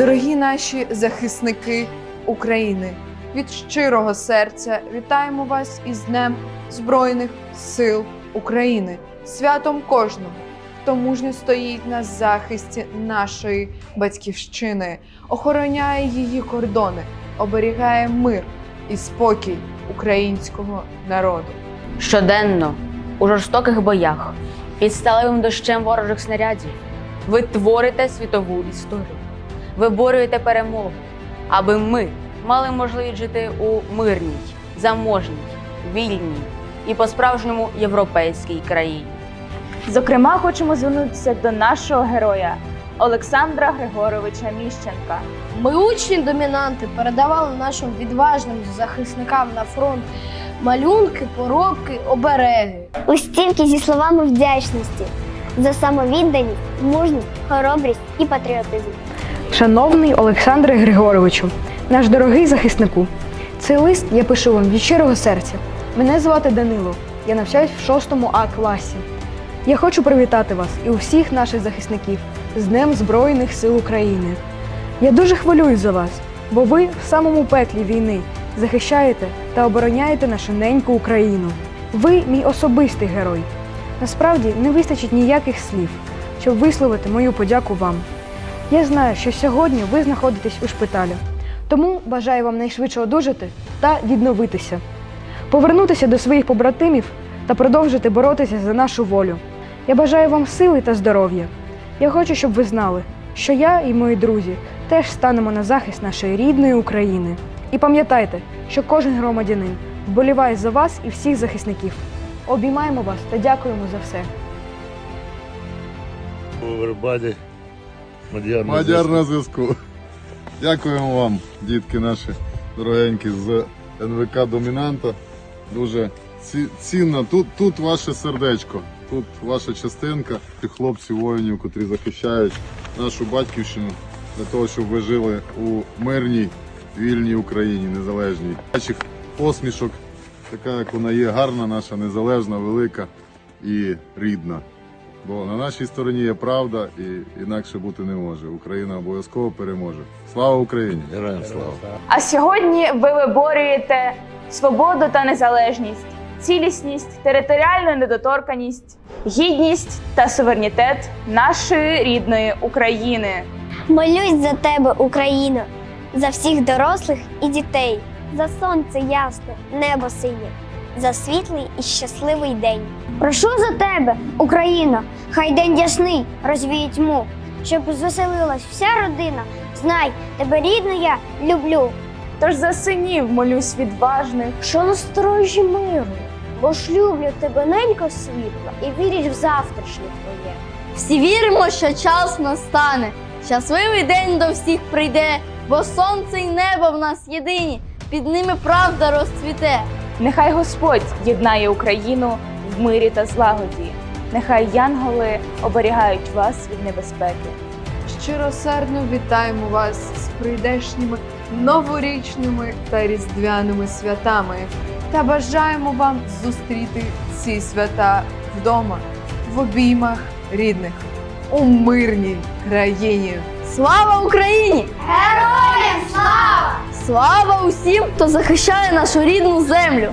Дорогі наші захисники України, від щирого серця вітаємо вас із Днем Збройних сил України, святом кожного, хто мужньо стоїть на захисті нашої батьківщини, охороняє її кордони, оберігає мир і спокій українського народу. Щоденно у жорстоких боях під сталевим дощем ворожих снарядів ви творите світову історію, виборюєте перемогу, аби ми мали можливість жити у мирній, заможній, вільній і по-справжньому європейській країні. Зокрема, хочемо звернутися до нашого героя Олександра Григоровича Міщенка. Ми учні домінанти передавали нашим відважним захисникам на фронт малюнки, поробки, обереги. Листівки зі словами вдячності за самовідданість, мужність, хоробрість і патріотизм. Шановний Олександре Григоровичу, наш дорогий захиснику, цей лист я пишу вам від щирого серця. Мене звати Данило. Я навчаюсь в 6 А класі. Я хочу привітати вас і усіх наших захисників з Днем Збройних сил України. Я дуже хвилююсь за вас, бо ви в самому пеклі війни захищаєте та обороняєте нашу неньку Україну. Ви мій особистий герой. Насправді не вистачить ніяких слів, щоб висловити мою подяку вам. Я знаю, що сьогодні ви знаходитесь у шпиталі, тому бажаю вам найшвидше одужати та відновитися, повернутися до своїх побратимів та продовжити боротися за нашу волю. Я бажаю вам сили та здоров'я. Я хочу, щоб ви знали, що я і мої друзі теж станемо на захист нашої рідної України. І пам'ятайте, що кожен громадянин вболіває за вас і всіх захисників. Обіймаємо вас та дякуємо за все. Мадяр на Мадяр зв'язку. на зв'язку. Дякуємо вам, дітки наші дорогенькі з НВК Домінанта. Дуже ці- цінно. Тут, тут ваше сердечко, тут ваша частинка. Ті хлопці воїнів, котрі захищають нашу батьківщину для того, щоб ви жили у мирній, вільній Україні, незалежній. Ваших посмішок, така як вона є, гарна, наша, незалежна, велика і рідна. Бо на нашій стороні є правда і інакше бути не може. Україна обов'язково переможе. Слава Україні! Героям слава. А сьогодні ви виборюєте свободу та незалежність, цілісність, територіальну недоторканість, гідність та суверенітет нашої рідної України. Молюсь за тебе, Україно, за всіх дорослих і дітей, за сонце ясне, небо синє, за світлий і щасливий день. Прошу за тебе, Україно, хай день ясний розвіє тьму, щоб звеселилась вся родина. Знай, тебе рідно я люблю. Тож за синів молюсь відважних, що насторожі миру, бо ж люблю тебе ненько світло і вірять в завтрашнє твоє. Всі віримо, що час настане. Щасливий день до всіх прийде, бо сонце й небо в нас єдині, під ними правда розцвіте. Нехай Господь єднає Україну в мирі та злагоді. Нехай янголи оберігають вас від небезпеки. Щиросердно вітаємо вас з прийдешніми новорічними та різдвяними святами та бажаємо вам зустріти ці свята вдома, в обіймах рідних, у мирній країні. Слава Україні! Героям слава! Слава усім, хто захищає нашу рідну землю!